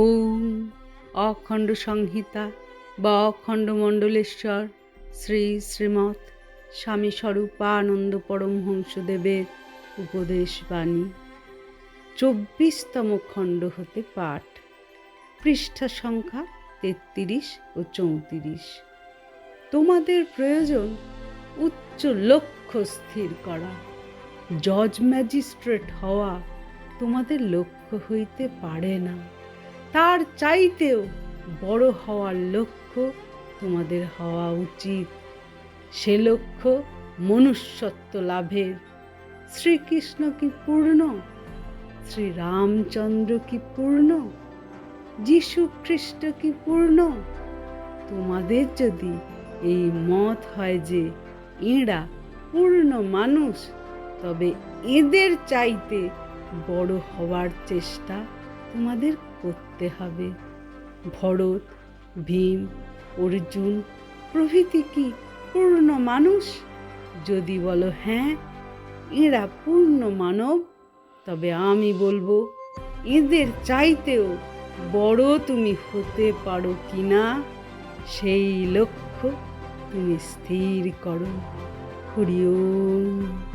ওম অখণ্ড সংহিতা বা অখণ্ড মণ্ডলেশ্বর শ্রী শ্রীমৎ স্বামী স্বরূপানন্দ পরমহংসদেবের উপদেশ বাণী। চব্বিশতম খণ্ড হতে পাঠ। পৃষ্ঠা সংখ্যা তেত্রিশ ও চৌত্রিশ। তোমাদের প্রয়োজন উচ্চ লক্ষ্য স্থির করা। জজ ম্যাজিস্ট্রেট হওয়া তোমাদের লক্ষ্য হইতে পারে না। তার চাইতেও বড় হওয়ার লক্ষ্য তোমাদের হওয়া উচিত। সে লক্ষ্য মনুষ্যত্ব লাভের। শ্রীকৃষ্ণ কি পূর্ণ? শ্রী রামচন্দ্র কি পূর্ণ? যীশু খ্রিস্ট কি পূর্ণ? তোমাদের যদি এই মত হয় যে এঁরা পূর্ণ মানুষ, তবে এদের চাইতে বড় হওয়ার চেষ্টা তোমাদের করতে হবে। ভরত, ভীম, অর্জুন, প্রভৃতি কি পূর্ণ মানুষ? যদি বলো হ্যাঁ এরা পূর্ণ মানব। তবে আমি বলব, এদের চাইতেও বড় তুমি হতে পারো কি না সেই লক্ষ্য তুমি স্থির করো। হরি ওম।